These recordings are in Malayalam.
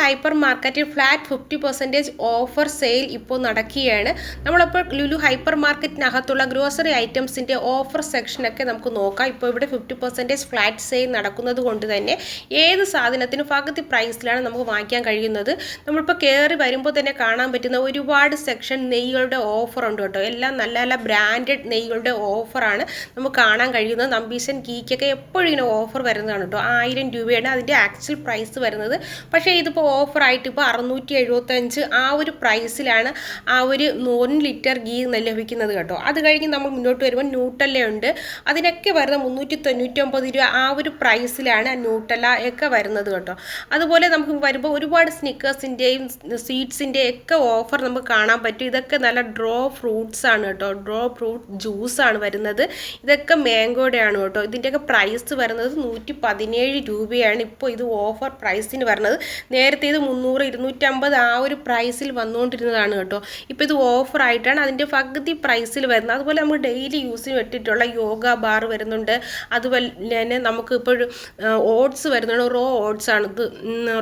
ഹൈപ്പർ മാർക്കറ്റിൽ flat fifty percentage offer sale ഇപ്പോൾ നടക്കുകയാണ്. നമ്മളിപ്പോൾ ലുലു ഹൈപ്പർ മാർക്കറ്റിനകത്തുള്ള ഗ്രോസറി ഐറ്റംസിന്റെ ഓഫർ സെക്ഷനൊക്കെ നമുക്ക് നോക്കാം. ഇപ്പോൾ ഇവിടെ ഫിഫ്റ്റി പെർസെന്റേജ് ഫ്ലാറ്റ് സെയിൽ നടക്കുന്നത് കൊണ്ട് തന്നെ ഏത് സാധനത്തിനും പകുതി പ്രൈസിലാണ് നമുക്ക് വാങ്ങിക്കാൻ കഴിയുന്നത്. നമ്മളിപ്പോൾ കയറി വരുമ്പോൾ തന്നെ കാണാൻ പറ്റുന്ന ഒരുപാട് സെക്ഷൻ നെയ്കളുടെ ഓഫർ ഉണ്ട് കേട്ടോ. എല്ലാം നല്ല നല്ല ബ്രാൻഡഡ് നെയ്കളുടെ ഓഫറാണ് നമുക്ക് കാണാൻ കഴിയുന്നത്. നമ്പീശൻ ഗീക്കൊക്കെ എപ്പോഴും ഇങ്ങനെ ഓഫർ വരുന്നതാണ് കേട്ടോ. ആയിരം രൂപയാണ് അതിന്റെ ആക്ച്വൽ പ്രൈസ് വരുന്നത്. പക്ഷേ ഇതിപ്പോൾ ഓഫറായിട്ട് ഇപ്പോൾ അറുന്നൂറ്റി എഴുപത്തഞ്ച് ആ ഒരു പ്രൈസിലാണ് ആ ഒരു നൂറ് ലിറ്റർ ഗീ ലഭിക്കുന്നത് കേട്ടോ. അത് കഴിഞ്ഞ് നമ്മൾ മുന്നോട്ട് വരുമ്പോൾ ന്യൂട്ടല്ല ഉണ്ട്. അതിനൊക്കെ വരുന്ന മുന്നൂറ്റി തൊണ്ണൂറ്റൊമ്പത് രൂപ ആ ഒരു പ്രൈസിലാണ് ന്യൂട്ടല്ല ഒക്കെ വരുന്നത് കേട്ടോ. അതുപോലെ നമുക്ക് വരുമ്പോൾ ഒരുപാട് സ്നിക്കേഴ്സിന്റെയും സ്വീറ്റ്സിന്റെയും ഒക്കെ ഓഫർ നമുക്ക് കാണാൻ പറ്റും. ഇതൊക്കെ നല്ല ഡ്രോ ഫ്രൂട്ട്സ് ആണ് കേട്ടോ. ഡ്രോ ഫ്രൂട്ട് ജ്യൂസാണ് വരുന്നത്. ഇതൊക്കെ മാംഗോയുടെ ആണ് കേട്ടോ. ഇതിന്റെയൊക്കെ പ്രൈസ് വരുന്നത് നൂറ്റി പതിനേഴ് രൂപയാണ് ഇപ്പോൾ ഇത് ഓഫർ പ്രൈസിന് വരുന്നത്. നേരത്തെ ഇത് മുന്നൂറ് ഇരുന്നൂറ്റമ്പത് ആ ഒരു പ്രൈസിൽ വന്നുകൊണ്ടിരുന്നതാണ് കേട്ടോ. ഇപ്പോൾ ഇത് ഓഫറായിട്ടാണ് അതിന്റെ പകുതി പ്രൈസിൽ വരുന്നത്. അതുപോലെ നമ്മൾ ഡെയിലി യൂസിന് വേണ്ടിയിട്ടുള്ള യോഗ ബാർ വരുന്നുണ്ട്. അതുപോലെ തന്നെ നമുക്ക് ഇപ്പോഴും ഓട്സ് വരുന്നുണ്ട്. റോ ഓട്സ് ആണ്. ഇത്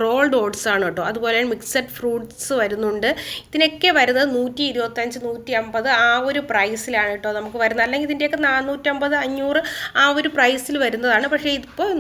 റോൾഡ് ഓട്സ് ആണ് കേട്ടോ. അതുപോലെ മിക്സഡ് ഫ്രൂട്ട്സ് വരുന്നുണ്ട്. ഇതിനൊക്കെ വരുന്നത് നൂറ്റി ഇരുപത്തഞ്ച് നൂറ്റി അമ്പത് ആ ഒരു പ്രൈസിലാണ് കേട്ടോ നമുക്ക് വരുന്നത്. അല്ലെങ്കിൽ ഇതിന്റെയൊക്കെ നാനൂറ്റമ്പത് അഞ്ഞൂറ് ആ ഒരു പ്രൈസിൽ വരുന്നതാണ്. പക്ഷേ ഇതിപ്പോൾ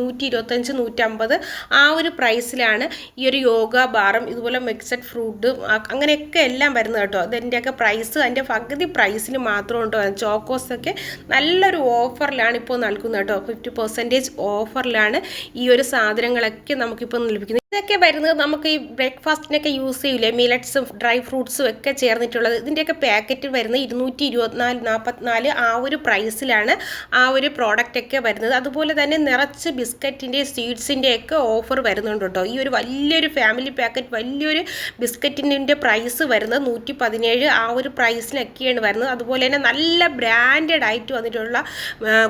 നൂറ്റി ഇരുപത്തഞ്ച് നൂറ്റമ്പത് ആ ഒരു പ്രൈസിലാണ് ഒരു യോഗ ബാറും ഇതുപോലെ മിക്സഡ് ഫ്രൂട്ട് അങ്ങനെയൊക്കെ എല്ലാം വരുന്നത് കേട്ടോ. അതിന്റെയൊക്കെ പ്രൈസ് അതിന്റെ പകുതി പ്രൈസിന് മാത്രം ഉണ്ടോ? ചോക്കോസൊക്കെ നല്ലൊരു ഓഫറിലാണ് ഇപ്പോൾ നൽകുന്നത് കേട്ടോ. ഫിഫ്റ്റി പെർസെന്റേജ് ഓഫറിലാണ് ഈ ഒരു സാധനങ്ങളൊക്കെ നമുക്കിപ്പോൾ ലഭിക്കുന്നത്. ഇതൊക്കെ വരുന്നത് നമുക്ക് ഈ ബ്രേക്ക്ഫാസ്റ്റിനൊക്കെ യൂസ് ചെയ്യില്ലേ മിലറ്റ്സും ഡ്രൈ ഫ്രൂട്ട്സും ഒക്കെ ചേർന്നിട്ടുള്ളത്. ഇതിന്റെയൊക്കെ പാക്കറ്റ് വരുന്നത് ഇരുന്നൂറ്റി ഇരുപത്തിനാല് നാൽപ്പത്തിനാല് ആ ഒരു പ്രൈസിലാണ് ആ ഒരു പ്രോഡക്റ്റൊക്കെ വരുന്നത്. അതുപോലെ തന്നെ നിറച്ച് ബിസ്ക്കറ്റിന്റെ സ്വീറ്റ്സിന്റെ ഒക്കെ ഓഫർ വരുന്നുണ്ട് കേട്ടോ. ഈ ഒരു വലിയൊരു ഫാമിലി പാക്കറ്റ് വലിയൊരു ബിസ്ക്കറ്റിന്റെ പ്രൈസ് വരുന്നത് നൂറ്റി പതിനേഴ് ആ ഒരു പ്രൈസിനൊക്കെയാണ് വരുന്നത്. അതുപോലെ തന്നെ നല്ല ബ്രാൻഡഡ് ആയിട്ട് വന്നിട്ടുള്ള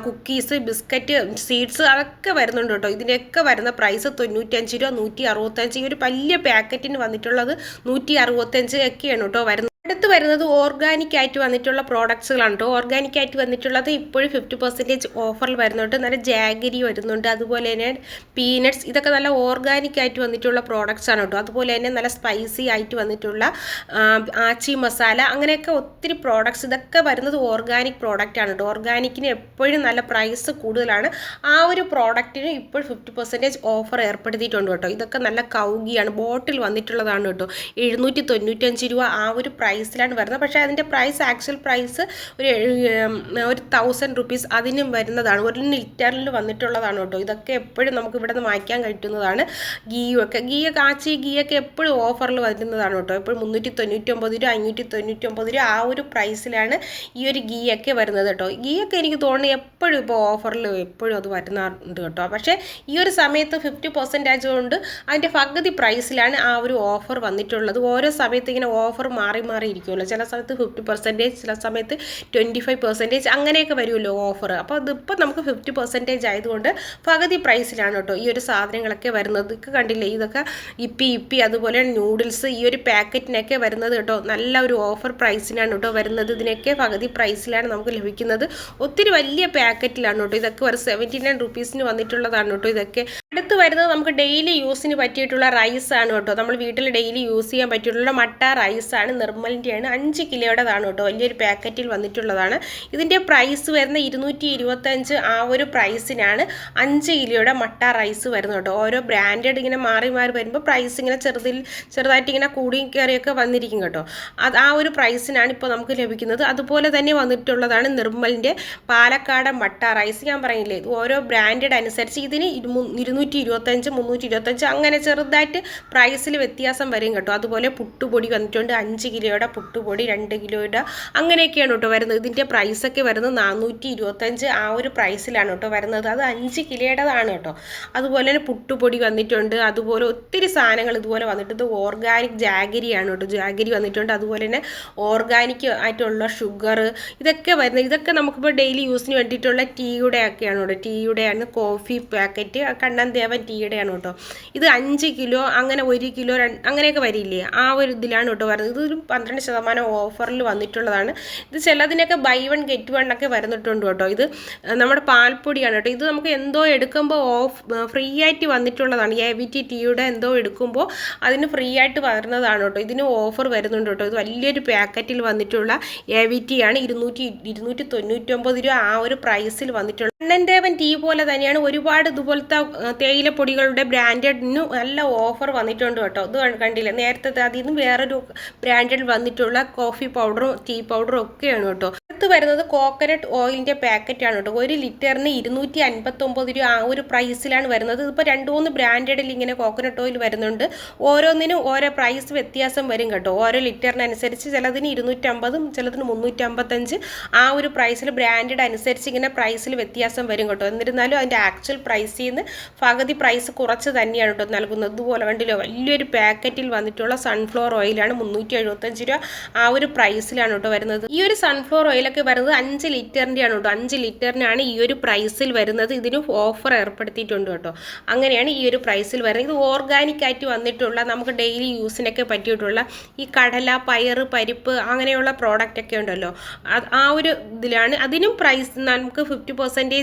കുക്കീസ് ബിസ്ക്കറ്റ് സ്വീറ്റ്സ് അതൊക്കെ വരുന്നുണ്ട് കേട്ടോ. ഇതിന്റെയൊക്കെ വരുന്ന പ്രൈസ് തൊണ്ണൂറ്റഞ്ച് രൂപ നൂറ്റി അറുപത്തഞ്ച്. ഈ ഒരു വലിയ പാക്കറ്റിന് വന്നിട്ടുള്ളത് നൂറ്റി അറുപത്തഞ്ച് ഒക്കെയാണ് കേട്ടോ വരുന്നത്. അടുത്ത് വരുന്നത് ഓർഗാനിക് ആയിട്ട് വന്നിട്ടുള്ള പ്രോഡക്ട്സുകളാണ് കേട്ടോ ഓർഗാനിക് ആയിട്ട് വന്നിട്ടുള്ളത് ഇപ്പോഴും ഫിഫ്റ്റി പെർസെന്റേജ് ഓഫറിൽ വരുന്നുണ്ട്. നല്ല ജാഗരി വരുന്നുണ്ട്. അതുപോലെ തന്നെ പീനട്ട്സ് ഇതൊക്കെ നല്ല ഓർഗാനിക് ആയിട്ട് വന്നിട്ടുള്ള പ്രോഡക്ട്സ് ആണ് കേട്ടോ അതുപോലെ തന്നെ നല്ല സ്പൈസി ആയിട്ട് വന്നിട്ടുള്ള ആച്ചി മസാല അങ്ങനെയൊക്കെ ഒത്തിരി പ്രോഡക്ട്സ് ഇതൊക്കെ വരുന്നത് ഓർഗാനിക് പ്രോഡക്റ്റ് ആണ് കേട്ടോ ഓർഗാനിക്കിന് എപ്പോഴും നല്ല പ്രൈസ് കൂടുതലാണ്. ആ ഒരു പ്രോഡക്റ്റിന് ഇപ്പോൾ ഫിഫ്റ്റി പെർസെന്റേജ് ഓഫർ ഏർപ്പെടുത്തിയിട്ടുണ്ട് കേട്ടോ ഇതൊക്കെ നല്ല കൗകിയാണ്. ബോട്ടിൽ വന്നിട്ടുള്ളതാണ് കേട്ടോ എഴുന്നൂറ്റി തൊണ്ണൂറ്റഞ്ച് രൂപ ആ ഒരു പ്രൈസിലാണ് വരുന്നത്. പക്ഷേ അതിന്റെ പ്രൈസ് ആക്ച്വൽ പ്രൈസ് ഒരു ഒരു തൗസൻഡ് റുപ്പീസ് അതിനും വരുന്നതാണ്. ഒരു ലിറ്ററിൽ വന്നിട്ടുള്ളതാണ് കേട്ടോ. ഇതൊക്കെ എപ്പോഴും നമുക്ക് ഇവിടെ നിന്ന് വാങ്ങിക്കാൻ കഴിക്കുന്നതാണ്. ഗീയൊക്കെ ഗീയ കാച്ചി ഗീയൊക്കെ എപ്പോഴും ഓഫറിൽ വരുന്നതാണ് കേട്ടോ. എപ്പോഴും മുന്നൂറ്റി തൊണ്ണൂറ്റൊമ്പത് രൂപ അഞ്ഞൂറ്റി തൊണ്ണൂറ്റൊമ്പത് രൂപ ആ ഒരു പ്രൈസിലാണ് ഈ ഒരു ഗീയൊക്കെ വരുന്നത് കേട്ടോ. ഗീയൊക്കെ എനിക്ക് തോന്നുന്നു എപ്പോഴും ഇപ്പോൾ ഓഫറിൽ എപ്പോഴും അത് വരുന്നുണ്ട് കേട്ടോ. പക്ഷേ ഈ ഒരു സമയത്ത് ഫിഫ്റ്റി പെർസെന്റേജ് കൊണ്ട് അതിന്റെ പകുതി പ്രൈസിലാണ് ആ ഒരു ഓഫർ വന്നിട്ടുള്ളത്. ഓരോ സമയത്ത് ഇങ്ങനെ ഓഫർ മാറി മാറി ഇരിക്കുമല്ലോ ചില സമയത്ത് ഫിഫ്റ്റി പെർസെന്റേജ് ചില സമയത്ത് ട്വന്റി ഫൈവ് പെർസെന്റേജ് അങ്ങനെയൊക്കെ വരുമല്ലോ ഓഫർ അപ്പോൾ അതിപ്പോൾ നമുക്ക് ഫിഫ്റ്റി പെർസെന്റേജ് ആയതുകൊണ്ട് പകുതി പ്രൈസിലാണ് കേട്ടോ ഈ ഒരു സാധനങ്ങളൊക്കെ വരുന്നത്. ഇതൊക്കെ കണ്ടില്ലേ? ഇതൊക്കെ ഇപ്പി ഇപ്പി അതുപോലെ നൂഡിൽസ് ഈ ഒരു പാക്കറ്റിനൊക്കെ വരുന്നത് കേട്ടോ. നല്ല ഒരു ഓഫർ പ്രൈസിനാണ് കേട്ടോ വരുന്നത്. ഇതിനൊക്കെ പകുതി പ്രൈസിലാണ് നമുക്ക് ലഭിക്കുന്നത്. ഒത്തിരി വലിയ പാക്കറ്റിലാണ് കേട്ടോ. ഇതൊക്കെ ഒരു സെവന്റി നയൻ റുപ്പീസിന് വന്നിട്ടുള്ളതാണ് കേട്ടോ ഇതൊക്കെ. വരുന്നത് നമുക്ക് ഡെയിലി യൂസിന് പറ്റിയിട്ടുള്ള റൈസ് ആണ് കേട്ടോ. നമ്മൾ വീട്ടിൽ ഡെയിലി യൂസ് ചെയ്യാൻ പറ്റിയിട്ടുള്ള മട്ട റൈസ് ആണ് നിർമ്മലിന്റെയാണ്. അഞ്ച് കിലോയുടേതാണ് കേട്ടോ. വലിയൊരു പാക്കറ്റിൽ വന്നിട്ടുള്ളതാണ്. ഇതിന്റെ പ്രൈസ് വരുന്ന ഇരുന്നൂറ്റി ഇരുപത്തഞ്ച് ആ ഒരു പ്രൈസിനാണ് അഞ്ച് കിലോയുടെ മട്ട റൈസ് വരുന്നത് കേട്ടോ. ഓരോ ബ്രാൻഡഡ് ഇങ്ങനെ മാറി മാറി വരുമ്പോൾ പ്രൈസ് ഇങ്ങനെ ചെറുതിൽ ചെറുതായിട്ട് ഇങ്ങനെ കൂടി കയറിയൊക്കെ വന്നിരിക്കും കേട്ടോ. അത് ആ ഒരു പ്രൈസിനാണ് ഇപ്പോൾ നമുക്ക് ലഭിക്കുന്നത്. അതുപോലെ തന്നെ വന്നിട്ടുള്ളതാണ് നിർമ്മലിന്റെ പാലക്കാട് മട്ട റൈസ് ഞാൻ പറയില്ലേ ഓരോ ബ്രാൻഡഡ് അനുസരിച്ച് ഇതിന് ഇരുന്നൂറ്റി ഇരുപത്തഞ്ച് മുന്നൂറ്റി ഇരുപത്തഞ്ച് അങ്ങനെ ചെറുതായിട്ട് പ്രൈസിൽ വ്യത്യാസം വരും കേട്ടോ. അതുപോലെ പുട്ടുപൊടി വന്നിട്ടുണ്ട് അഞ്ച് കിലോയുടെ പുട്ടുപൊടി രണ്ട് കിലോയുടെ അങ്ങനെയൊക്കെയാണ് കേട്ടോ വരുന്നത്. ഇതിന്റെ പ്രൈസൊക്കെ വരുന്നത് നാനൂറ്റി ഇരുപത്തഞ്ച് ആ ഒരു പ്രൈസിലാണ് കേട്ടോ വരുന്നത്. അത് അഞ്ച് കിലോയുടേതാണ് കേട്ടോ. അതുപോലെ തന്നെ പുട്ടുപൊടി വന്നിട്ടുണ്ട്. അതുപോലെ ഒത്തിരി സാധനങ്ങൾ ഇതുപോലെ വന്നിട്ട് ഇത് ഓർഗാനിക് ജാഗരിയാണ് കേട്ടോ. ജാഗരി വന്നിട്ടുണ്ട്. അതുപോലെ തന്നെ ഓർഗാനിക് ആയിട്ടുള്ള ഷുഗർ ഇതൊക്കെ വരുന്നത്. ഇതൊക്കെ നമുക്കിപ്പോൾ ഡെയിലി യൂസിന് വേണ്ടിയിട്ടുള്ള ടീയുടെ ഒക്കെയാണ് കേട്ടോ. ടീയുടെയാണ് കോഫി പാക്കറ്റ് കണ്ണൻ ദേവൻ ടിയുടെയാണ് കേട്ടോ. ഇത് അഞ്ച് കിലോ അങ്ങനെ ഒരു കിലോ അങ്ങനെയൊക്കെ വരില്ലേ? ആ ഒരു ഇതിലാണ് കേട്ടോ വരുന്നത്. ഇതൊരു പന്ത്രണ്ട് ശതമാനം ഓഫറിൽ വന്നിട്ടുള്ളതാണ്. ഇത് ചിലതിനൊക്കെ ബൈ വൺ ഗെറ്റ് വൺ ഒക്കെ വരുന്നിട്ടുണ്ട് കേട്ടോ. ഇത് നമ്മുടെ പാൽപ്പൊടിയാണ് കേട്ടോ. ഇത് നമുക്ക് എന്തോ എടുക്കുമ്പോൾ ഓഫ് ഫ്രീ ആയിട്ട് വന്നിട്ടുള്ളതാണ്. എ വി ടി ടീയുടെ എന്തോ എടുക്കുമ്പോൾ അതിന് ഫ്രീ ആയിട്ട് വരുന്നതാണ് കേട്ടോ. ഇതിന് ഓഫർ വരുന്നുണ്ട് കേട്ടോ. ഇത് വലിയൊരു പാക്കറ്റിൽ വന്നിട്ടുള്ള എ വി ടി ആണ്. ഇരുന്നൂറ്റി ഇരുന്നൂറ്റി തൊണ്ണൂറ്റൊമ്പത് രൂപ ആ ഒരു പ്രൈസിൽ വന്നിട്ടുള്ള കണ്ണൻ ദേവൻ ടീ പോലെ തന്നെയാണ് ഒരുപാട് ഇതുപോലത്തെ തേയിലപ്പൊടികളുടെ ബ്രാൻഡഡിന് നല്ല ഓഫർ വന്നിട്ടുണ്ട് കേട്ടോ. ഇത് കണ്ടില്ല? നേരത്തെ അതിൽ നിന്ന് വേറൊരു ബ്രാൻഡഡ് വന്നിട്ടുള്ള കോഫി പൗഡറും ടീ പൗഡറും ഒക്കെയാണ് കേട്ടോ. അടുത്ത് വരുന്നത് കോക്കനട്ട് ഓയിലിന്റെ പാക്കറ്റാണ് കേട്ടോ. ഒരു ലിറ്ററിന് ഇരുന്നൂറ്റി അൻപത്തൊമ്പത് രൂപ. ആ ഒരു പ്രൈസിലാണ് വരുന്നത്. ഇതിപ്പോൾ രണ്ട് മൂന്ന് ബ്രാൻഡഡിൽ ഇങ്ങനെ കോക്കനട്ട് ഓയിൽ വരുന്നുണ്ട്. ഓരോന്നിനും ഓരോ പ്രൈസ് വ്യത്യാസം വരും കേട്ടോ. ഓരോ ലിറ്ററിനനുസരിച്ച് ചിലതിന് ഇരുന്നൂറ്റമ്പതും ചിലതിന് മുന്നൂറ്റമ്പത്തഞ്ച് ആ ഒരു പ്രൈസിൽ ബ്രാൻഡഡ് അനുസരിച്ച് ഇങ്ങനെ പ്രൈസിൽ വ്യത്യാസം വരും കേട്ടോ. എന്നിരുന്നാലും അതിന്റെ ആക്ച്വൽ പ്രൈസിൽ നിന്ന് പകുതി പ്രൈസ് കുറച്ച് തന്നെയാണ് കേട്ടോ നൽകുന്നത്. ഇതുപോലെ കണ്ടില്ലോ വലിയൊരു പാക്കറ്റിൽ വന്നിട്ടുള്ള സൺഫ്ലവർ ഓയിലാണ് മുന്നൂറ്റി എഴുപത്തഞ്ച് രൂപ ആ ഒരു പ്രൈസിലാണ് കേട്ടോ വരുന്നത്. ഈ ഒരു സൺഫ്ലവർ ഓയിലൊക്കെ വരുന്നത് അഞ്ച് ലിറ്ററിന്റെയാണ് കേട്ടോ. അഞ്ച് ലിറ്ററിനാണ് ഈ ഒരു പ്രൈസിൽ വരുന്നത്. ഇതിന് ഓഫർ ഏർപ്പെടുത്തിയിട്ടുണ്ട് കേട്ടോ. അങ്ങനെയാണ് ഈ ഒരു പ്രൈസിൽ വരുന്നത്. ഇത് ഓർഗാനിക് ആയിട്ട് വന്നിട്ടുള്ള നമുക്ക് ഡെയിലി യൂസിനൊക്കെ പറ്റിയിട്ടുള്ള ഈ കടല പയർ പരിപ്പ് അങ്ങനെയുള്ള പ്രോഡക്റ്റ് ഒക്കെ ഉണ്ടല്ലോ. ആ ഒരു ഇതിലാണ്. അതിനും പ്രൈസ് നമുക്ക് ഫിഫ്റ്റി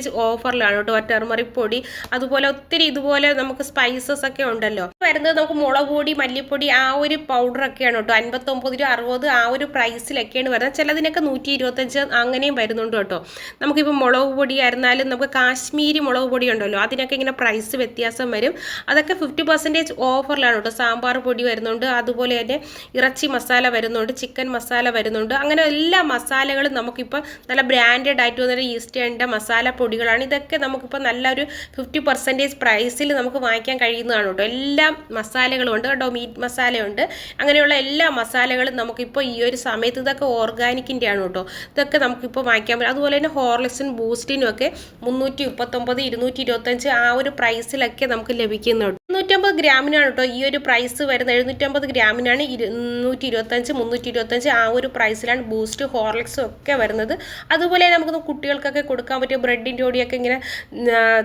ഓഫറിലാണ് കേട്ടോ ടെർമറിക് പൊടി അതുപോലെ ഒത്തിരി ഇതുപോലെ നമുക്ക് സ്പൈസസ് ഒക്കെ ഉണ്ടല്ലോ. വരുന്നത് നമുക്ക് മുളക് പൊടി മല്ലിപ്പൊടി ആ ഒരു പൗഡർ ഒക്കെയാണ് കേട്ടോ. അൻപത്തൊമ്പത് രൂപ അറുപത് ആ ഒരു പ്രൈസിലൊക്കെയാണ് വരുന്നത്. ചിലതിനൊക്കെ നൂറ്റി ഇരുപത്തഞ്ച് അങ്ങനെയും വരുന്നുണ്ട് കേട്ടോ. നമുക്കിപ്പോൾ മുളക് പൊടി ആയിരുന്നാലും നമുക്ക് കാശ്മീരി മുളക് പൊടി ഉണ്ടല്ലോ അതിനൊക്കെ ഇങ്ങനെ പ്രൈസ് വ്യത്യാസം വരും. അതൊക്കെ ഫിഫ്റ്റി പെർസെന്റേജ് ഓഫറിലാണ് കേട്ടോ. സാമ്പാർ പൊടി വരുന്നുണ്ട് അതുപോലെ തന്നെ ഇറച്ചി മസാല വരുന്നുണ്ട് ചിക്കൻ മസാല വരുന്നുണ്ട്. അങ്ങനെ എല്ലാ മസാലകളും നമുക്കിപ്പോൾ നല്ല ബ്രാൻഡഡ് ആയിട്ട് വന്നിട്ട് ഈസ്റ്റേണിന്റെ മസാല പൊടികളാണ്. ഇതൊക്കെ നമുക്കിപ്പോൾ നല്ലൊരു ഫിഫ്റ്റി പെർസെന്റേജ് പ്രൈസിൽ നമുക്ക് വാങ്ങിക്കാൻ കഴിയുന്നതാണ് കേട്ടോ. എല്ലാ മസാലകളും ഉണ്ട്. കേട്ടോ മീറ്റ് മസാലയുണ്ട്. അങ്ങനെയുള്ള എല്ലാ മസാലകളും നമുക്കിപ്പോൾ ഈ ഒരു സമയത്ത് ഇതൊക്കെ ഓർഗാനിക്കിന്റെ ആണ് കേട്ടോ. ഇതൊക്കെ നമുക്കിപ്പോൾ വാങ്ങിക്കാൻ പറ്റും. അതുപോലെ തന്നെ ഹോർലിക്സിനും ബൂസ്റ്റിനും ഒക്കെ മുന്നൂറ്റി മുപ്പത്തൊമ്പത് ഇരുന്നൂറ്റി ഇരുപത്തഞ്ച് ആ ഒരു പ്രൈസിലൊക്കെ നമുക്ക് ലഭിക്കുന്നുണ്ട് ഇരുന്നൂറ്റമ്പത് ഗ്രാമിനാണ് കേട്ടോ ഈ ഒരു പ്രൈസ് വരുന്നത്. എഴുന്നൂറ്റമ്പത് ഗ്രാമിനാണ് ഇരുന്നൂറ്റി ഇരുപത്തഞ്ച് മുന്നൂറ്റി ഇരുപത്തഞ്ച് ആ ഒരു പ്രൈസിലാണ് ബൂസ്റ്റ് ഹോർലിക്സും ഒക്കെ വരുന്നത്. അതുപോലെ നമുക്ക് കുട്ടികൾക്കൊക്കെ കൊടുക്കാൻ പറ്റിയ ബ്രെഡിന്റെ പൊടിയൊക്കെ ഇങ്ങനെ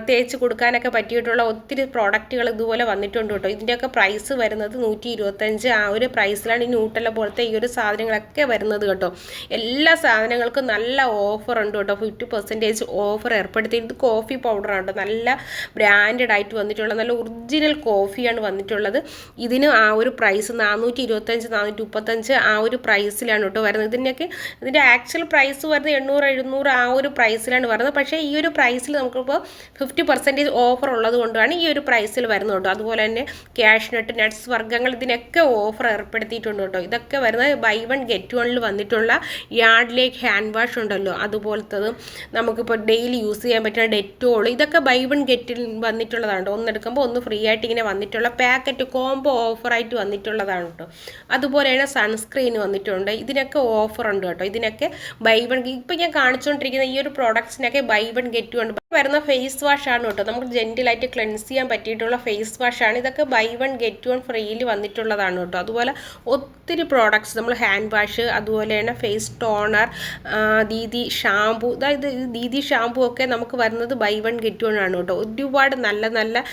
തേച്ച് കൊടുക്കാനൊക്കെ പറ്റിയിട്ടുള്ള ഒത്തിരി പ്രോഡക്റ്റുകൾ ഇതുപോലെ വന്നിട്ടുണ്ട് കേട്ടോ. ഇതിന്റെയൊക്കെ പ്രൈസ് വരുന്നത് നൂറ്റി ഇരുപത്തഞ്ച് ആ ഒരു പ്രൈസിലാണ് ഈ ന്യൂട്ടല പോലത്തെ ഈ ഒരു സാധനങ്ങളൊക്കെ വരുന്നത് കേട്ടോ. എല്ലാ സാധനങ്ങൾക്കും നല്ല ഓഫർ ഉണ്ട് കേട്ടോ. ഫിഫ്റ്റി പെർസെന്റേജ് ഓഫർ ഏർപ്പെടുത്തി ഇത് കോഫി പൗഡറാണ് കേട്ടോ. നല്ല ബ്രാൻഡഡ് ആയിട്ട് വന്നിട്ടുള്ള നല്ല ഒറിജിനൽ കോഫിയാണ് വന്നിട്ടുള്ളത്. ഇതിന് ആ ഒരു പ്രൈസ് നാനൂറ്റി ഇരുപത്തഞ്ച് നാനൂറ്റി മുപ്പത്തഞ്ച് ആ ഒരു പ്രൈസിലാണ് കേട്ടോ വരുന്നത്. ഇതിന്റെയൊക്കെ ഇതിന്റെ ആക്ച്വൽ പ്രൈസ് വരുന്നത് എണ്ണൂറ് എഴുന്നൂറ് ആ ഒരു പ്രൈസിലാണ് വരുന്നത്. പക്ഷേ ഈ പ്രൈസിൽ നമുക്കിപ്പോൾ ഫിഫ്റ്റി പെർസെന്റേജ് ഓഫർ ഉള്ളത് കൊണ്ടാണ് ഈ ഒരു പ്രൈസിൽ വരുന്നത് കേട്ടോ. അതുപോലെ തന്നെ ക്യാഷ് നട്ട് നട്ട്സ് വർഗങ്ങൾ ഇതിനൊക്കെ ഓഫർ ഏർപ്പെടുത്തിയിട്ടുണ്ട് കേട്ടോ. ഇതൊക്കെ വരുന്നത് ബൈ വൺ ഗെറ്റ് വണ്ണിൽ വന്നിട്ടുള്ള യാർഡിലേക്ക് ഹാൻഡ് വാഷ് ഉണ്ടല്ലോ. അതുപോലത്തത് നമുക്കിപ്പോൾ ഡെയിലി യൂസ് ചെയ്യാൻ പറ്റുന്ന ഡെറ്റോൾ ഇതൊക്കെ ബൈ വൺ ഗെറ്റിൽ വന്നിട്ടുള്ളതാണ് ഒന്നെടുക്കുമ്പോൾ ഒന്ന് ഫ്രീ ആയിട്ട് ഇങ്ങനെ വന്നിട്ടുള്ള പാക്കറ്റ് കോംബോ ഓഫറായിട്ട് വന്നിട്ടുള്ളതാണ് കേട്ടോ. അതുപോലെ തന്നെ സൺസ്ക്രീൻ വന്നിട്ടുണ്ട്. ഇതിനൊക്കെ ഓഫർ ഉണ്ട് കേട്ടോ. ഇതിനൊക്കെ ബൈ വൺ ഇപ്പം ഞാൻ കാണിച്ചുകൊണ്ടിരിക്കുന്ന ഈ ഒരു പ്രോഡക്ട്സിനൊക്കെ ബൈ വൺ ഗെറ്റ് ഉണ്ട് വരുന്ന ഫേസ് വാഷ് ആണ് കേട്ടോ. നമുക്ക് ജെന്റിലായിട്ട് ക്ലെൻസ് ചെയ്യാൻ പറ്റിയിട്ടുള്ള ഫേസ് വാഷ് ആണ്. ഇതൊക്കെ ബൈ വൺ ഗെറ്റ് വൺ ഫ്രീയിൽ വന്നിട്ടുള്ളതാണ് കേട്ടോ. അതുപോലെ ഒത്തിരി പ്രോഡക്ട്സ് നമ്മൾ ഹാൻഡ് വാഷ് അതുപോലെ തന്നെ ഫേസ് ടോണർ ദീദി ഷാമ്പു അതായത് ദീദി ഷാമ്പു ഒക്കെ നമുക്ക് വരുന്നത് ബൈ വൺ ഗെറ്റ് വൺ ആണ് കേട്ടോ. ഒരുപാട് നല്ല നല്ല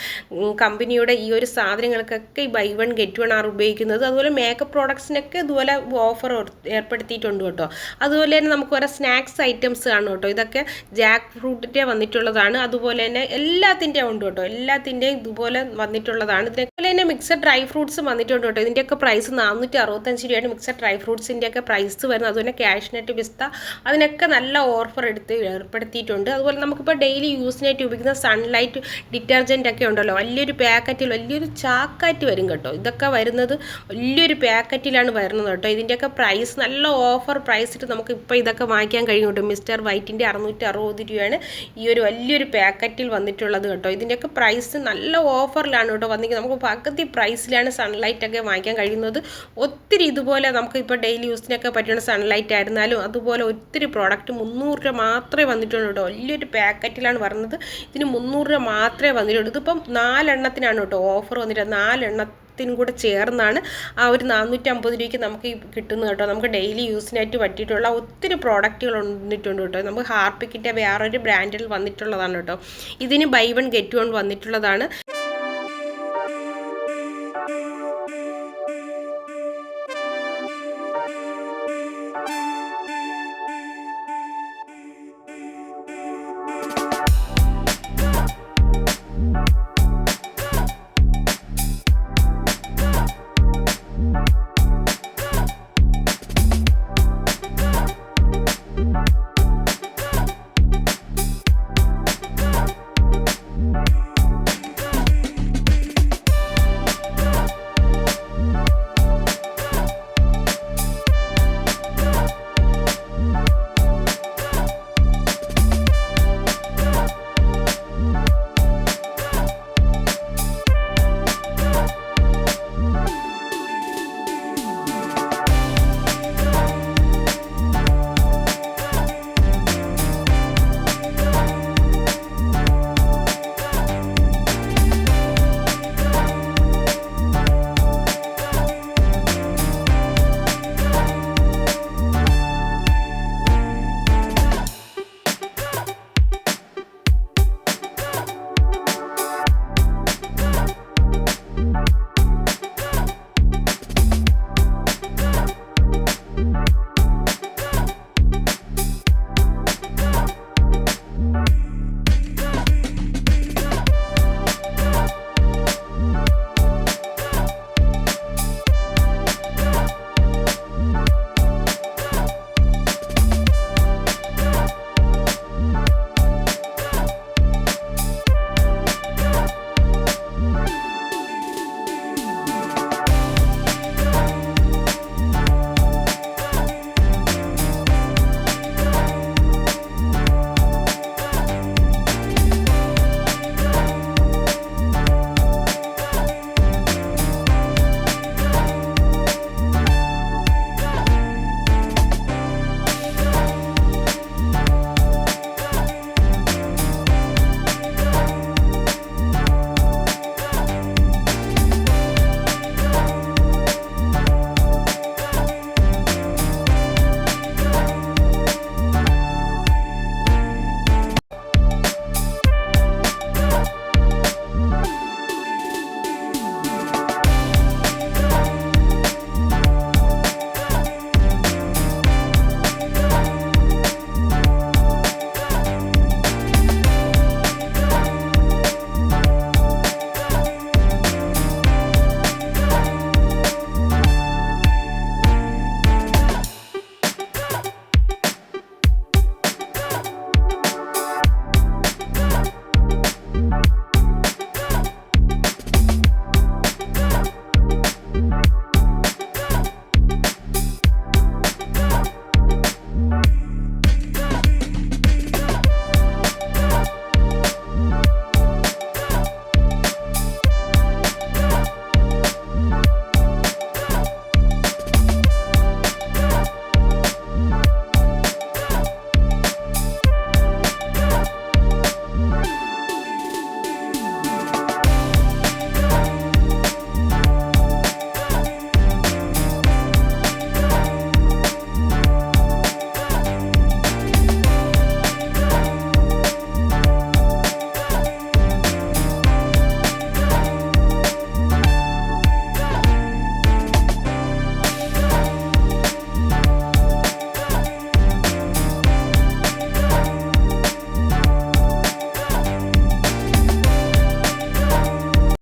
കമ്പനിയുടെ ഈ ഒരു സാധനങ്ങൾക്കൊക്കെ ഈ ബൈ വൺ ഗെറ്റ് വൺ ആണ് ഉപയോഗിക്കുന്നത്. അതുപോലെ മേക്കപ്പ് പ്രോഡക്ട്സിനൊക്കെ ഇതുപോലെ ഓഫർ ഏർപ്പെടുത്തിയിട്ടുണ്ട് കേട്ടോ. അതുപോലെ തന്നെ നമുക്ക് ഓരോ സ്നാക്സ് ഐറ്റംസ് ആണ് കേട്ടോ. ഇതൊക്കെ ജാക്ക് ഫ്രൂട്ടിന്റെ വന്നിട്ടുള്ളതാണ്. അതുപോലെ തന്നെ എല്ലാത്തിന്റെയും ഉണ്ട് കേട്ടോ. എല്ലാത്തിന്റെയും ഇതുപോലെ വന്നിട്ടുള്ളതാണ്. ഇതിനൊക്കെ തന്നെ മിക്സഡ് ഡ്രൈ ഫ്രൂട്ട്സ് വന്നിട്ടുണ്ട് കേട്ടോ. ഇതിന്റെയൊക്കെ പ്രൈസ് നാനൂറ്റി അറുപത്തഞ്ച് രൂപയാണ് മിക്സഡ് ഡ്രൈ ഫ്രൂട്ട്സിന്റെയൊക്കെ പ്രൈസ് വരുന്നത്. അതുപോലെ ക്യാഷ്നട്ട് പിസ്ത അതിനൊക്കെ നല്ല ഓഫർ എടുത്ത് ഏർപ്പെടുത്തിയിട്ടുണ്ട്. അതുപോലെ നമുക്കിപ്പോൾ ഡെയിലി യൂസിനായിട്ട് ഉപയോഗിക്കുന്ന സൺലൈറ്റ് ഡിറ്റർജന്റ് ഒക്കെ ഉണ്ടല്ലോ. വലിയൊരു പാക്കറ്റിൽ വലിയൊരു ചാക്കാറ്റ് വരും കേട്ടോ. ഇതൊക്കെ വരുന്നത് വലിയൊരു പാക്കറ്റിലാണ് വരുന്നത് കേട്ടോ. ഇതിന്റെയൊക്കെ പ്രൈസ് നല്ല ഓഫർ പ്രൈസിട്ട് നമുക്ക് ഇപ്പോൾ ഇതൊക്കെ വാങ്ങിക്കാൻ കഴിയും കേട്ടോ. മിസ്റ്റർ വൈറ്റിന്റെ അറുന്നൂറ്റി അറുപത് രൂപയാണ്. ഈ ഒരു വലിയൊരു പാക്കറ്റിൽ വന്നിട്ടുള്ളത് കേട്ടോ. ഇതിന്റെയൊക്കെ പ്രൈസ് നല്ല ഓഫറിലാണ് കേട്ടോ വന്നിരിക്കുന്നത്. നമുക്ക് പകുതി പ്രൈസിലാണ് സൺലൈറ്റൊക്കെ വാങ്ങിക്കാൻ കഴിയുന്നത്. ഒത്തിരി ഇതുപോലെ നമുക്ക് ഇപ്പോൾ ഡെയിലി യൂസിനൊക്കെ പറ്റുന്ന സൺലൈറ്റ് ആയിരുന്നാലും അതുപോലെ ഒത്തിരി പ്രോഡക്റ്റ് മുന്നൂറ് രൂപ മാത്രമേ വന്നിട്ടുള്ളൂ കേട്ടോ. വലിയൊരു പാക്കറ്റിലാണ് വരുന്നത്. ഇതിന് മുന്നൂറ് രൂപ മാത്രമേ വന്നിട്ടുള്ളൂ. ഇതിപ്പം നാലെണ്ണത്തിനാണ് കേട്ടോ ഓഫർ വന്നിട്ട് നാലെണ്ണ ത്തിനും കൂടെ ചേർന്നാണ് ആ ഒരു നാനൂറ്റമ്പത് രൂപയ്ക്ക് നമുക്ക് കിട്ടുന്നത് കേട്ടോ. നമുക്ക് ഡെയിലി യൂസിനായിട്ട് പറ്റിയിട്ടുള്ള ഒത്തിരി പ്രോഡക്റ്റുകൾ വന്നിട്ടുണ്ട് കേട്ടോ. നമുക്ക് ഹാർപ്പിക്കിന്റെ വേറൊരു ബ്രാൻഡിൽ വന്നിട്ടുള്ളതാണ് കേട്ടോ. ഇതിന് ബൈ വൺ ഗെറ്റ് വൺ വന്നിട്ടുള്ളതാണ്.